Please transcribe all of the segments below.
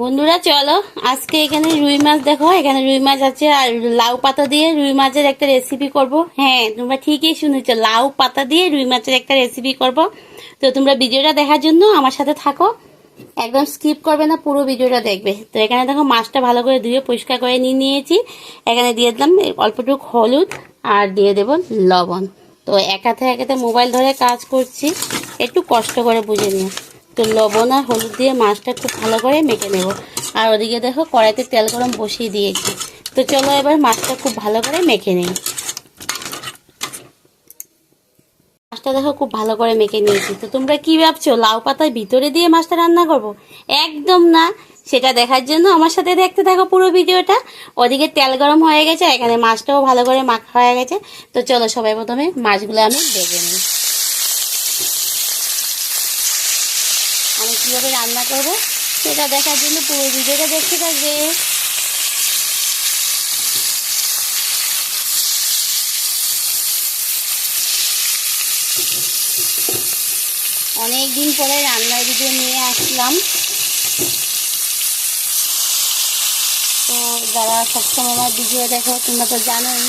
বন্ধুরা, চলো, আজকে এখানে রুই মাছ দেখো। এখানে রুই মাছ আছে, আর লাউ পাতা দিয়ে রুই মাছের একটা রেসিপি করব। হ্যাঁ তোমরা ঠিকই শুনেছো, লাউ পাতা দিয়ে রুই মাছের একটা রেসিপি করব। তো তোমরা ভিডিওটা দেখার জন্য আমার সাথে থাকো। একদম স্কিপ করবে না, পুরো ভিডিওটা দেখবে। তো এখানে দেখো, মাছটা ভালো করে ধুয়ে পরিষ্কার করে নিয়ে নিয়েছি। এখানে দিয়ে দিলাম অল্পটুকু হলুদ আর দিয়ে দেব লবণ। তো এক হাতে এক হাতে মোবাইল ধরে কাজ করছি, একটু কষ্ট করে বুঝে নিও। তো লবণ আর হলুদ দিয়ে মাছটা খুব ভালো করে মেখে নেব। আর ওদিকে দেখো কড়াইতে তেল গরম বসিয়ে দিয়েছি। তো চলো এবার মাছটা খুব ভালো করে মেখে নিই। মাছটা দেখো খুব ভালো করে মেখে নিয়েছি। তো তোমরা কি ভাবছ, লাউ পাতার ভিতরে দিয়ে মাছটা রান্না করব? একদম না। সেটা দেখার জন্য আমার সাথে দেখতে থাকো পুরো ভিডিওটা। ওদিকে তেল গরম হয়ে গেছে, এখানে মাছটাও ভালো করে মাখা হয়ে গেছে। তো চলো সবাই প্রথমে মাছগুলো আমি ভেজে নিই। আমি কীভাবে রান্না করব সেটা দেখার জন্য পুরো ভিডিওটা দেখতে থাকবে। অনেক দিন পরে রান্নার ভিডিও নিয়ে আসলাম। তো যারা সবসময় আমার ভিডিও দেখো, তোমরা তো জানোই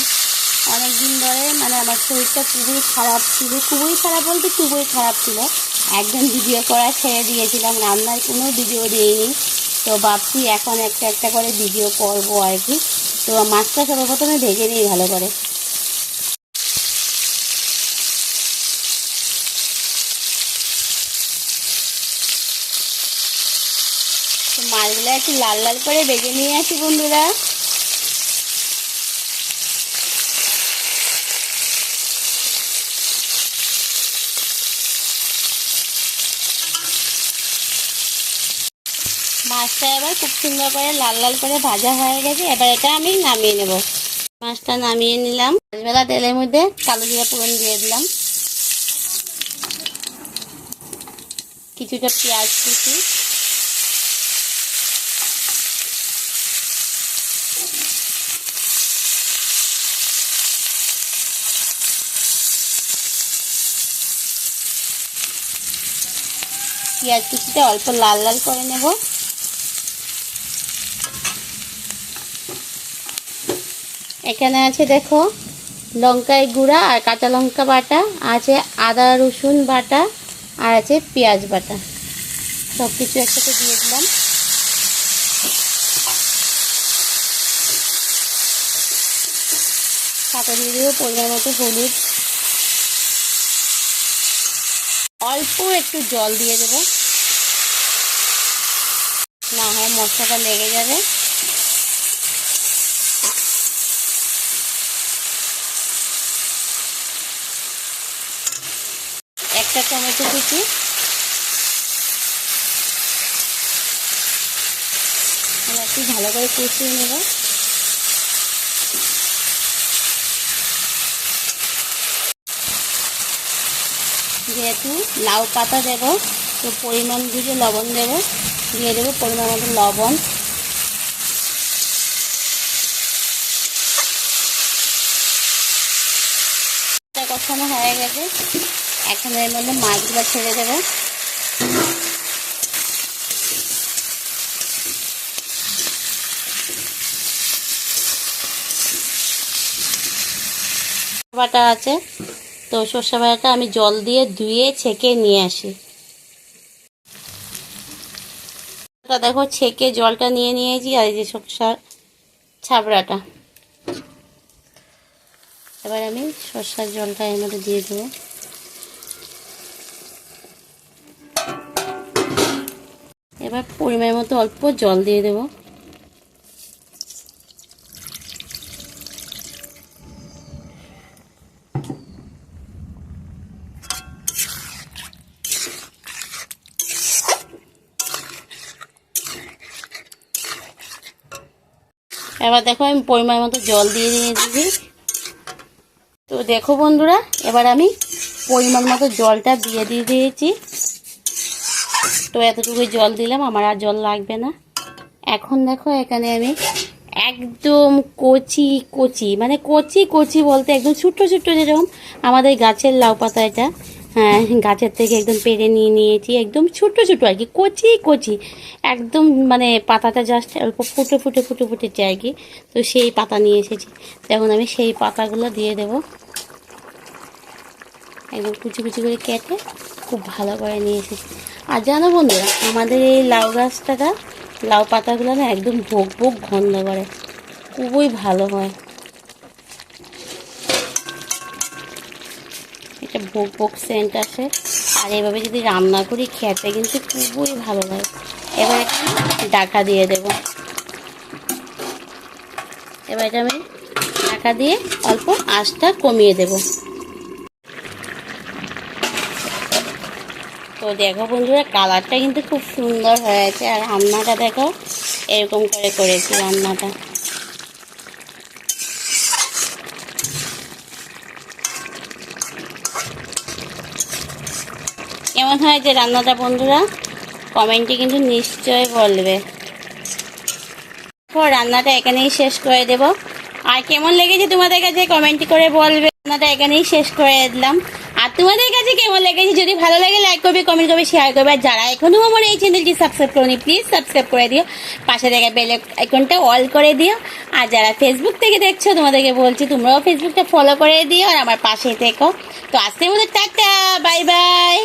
অনেক দিন ধরে মানে আমার শরীরটা খুবই খারাপ ছিল, খুবই খারাপ বলতে খুবই খারাপ ছিল। একদম ভিডিও করা ছেড়ে দিয়েছিলাম, রান্নার কোনো ভিডিও দিইনি। তো ভাবছি এখন একটা একটা করে ভিডিও করব আর কি। তো মাছটা সর্বপ্রথমে ভেজে নিই ভালো করে। মাছগুলো একটু লাল লাল করে ভেজে নিয়ে আসি বন্ধুরা। মাছটা এবার খুব সুন্দর করে লাল লাল করে ভাজা হয়ে গেছে। এবার এটা আমি নামিয়ে নেব। মাছটা নামিয়ে নিলাম। মাছবেলা তেলের মধ্যে কালো জিরা পুরন দিয়ে দিলাম। কিছুটা পেঁয়াজ কুচি। পেঁয়াজ কুচিটা অল্প লাল লাল করে নেব। এখানে আছে দেখো লঙ্কায় গুঁড়া আর কাঁচা লঙ্কা বাটা, আছে আদা রসুন বাটা, আর আছে পেঁয়াজ বাটা। সব কিছু একসাথে দিয়ে দিলাম। দিয়ে পরিমাণ মতো হলুদ। অল্প একটু জল দিয়ে দেবো। না হয় মশলাটা লেগে যাবে। একটা টমেটো কুচি। একটু ভালো করে কষিয়ে নেব। যেহেতু লাউ পাতা দেব, তো পরিমাণ বুঝে লবণ দেব। দিয়ে দেবো পরিমাণ মতো লবণ। কষানো হয়ে গেছে। এখন এর মধ্যে মাছগুলো ছেড়ে দেবো। বাটা আছে, তো সর্ষে বাটাটা আমি জল দিয়ে ধুয়ে ছেঁকে নিয়ে আসি। দেখো, ছেঁকে জলটা নিয়ে নিয়েছি, আর এই যে সর্ষার ছাবড়াটা। এবার আমি সর্ষার জলটা এর মধ্যে দিয়ে দেবো। এবার পরিমাণ মতো অল্প জল দিয়ে দেবো। এবার দেখো আমি পরিমাণ মতো জল দিয়ে দিয়ে দিয়েছি তো দেখো বন্ধুরা, এবার আমি পরিমাণ মতো জলটা দিয়ে দিয়ে দিয়েছি। তো এতটুকুই জল দিলাম, আমার আর জল লাগবে না। এখন দেখো এখানে আমি একদম কচি কচি মানে কচি কচি বলতে একদম ছোট্ট ছোট্ট যেরকম আমাদের গাছের লাউ পাতা এটা হ্যাঁ গাছের থেকে একদম পেরে নিয়ে নিয়েছি, একদম ছোট ছোট আর কি, কচি কচি, একদম মানে পাতাটা জাস্ট অল্প ফুটে ফুটে ফুটে ফুটেছে আর কি, তো সেই পাতা নিয়ে এসেছি। এখন আমি সেই পাতাগুলো দিয়ে দেবো। একদম কুচি কুচি করে কেটে খুব ভালো করে নিয়ে এসেছি। আর জানো বন্ধুরা, আমাদের এই লাউ গাছটাটা, লাউ পাতাগুলো না একদম ভোগ ভোগ গন্ধ করে। খুবই ভালো হয়। এটা ভোগ ভোগ সেন্ট আসে। আর এভাবে যদি রান্না করি, খেতে কিন্তু খুবই ভালো লাগে। এবার ডাকা দিয়ে দেব। এবার এটা আমি ডাকা দিয়ে অল্প আঁচটা কমিয়ে দেব। তো দেখো বন্ধুরা কালারটা কিন্তু খুব সুন্দর হয়েছে। আর রান্নাটা দেখো, এরকম করে করেছি রান্নাটা। কেমন হয়েছে রান্নাটা বন্ধুরা? কমেন্টে কিন্তু নিশ্চয় বলবে। রান্নাটা এখানেই শেষ করে দেব। আর কেমন লেগেছে তোমাদের কাছে কমেন্ট করে বলবে? রান্নাটা এখানেই শেষ করে দিলাম। আর তোমাদের কাছে কেমন লেগেছে? যদি ভালো লাগে লাইক করবে কমেন্ট করবে শেয়ার করবে। আর যারা এখনও আমার এই চ্যানেলটি সাবস্ক্রাইব করনি প্লিজ সাবস্ক্রাইব করে দিও। পাশে থেকে বেল আইকনটা অল করে দিও। আর যারা ফেসবুক থেকে দেখছ, তোমাদেরকে বলছি, তোমরাও ফেসবুকটা ফলো করে দিও। আর আমার পাশে থেকো। তো আজকের মতো টাটা বাই বাই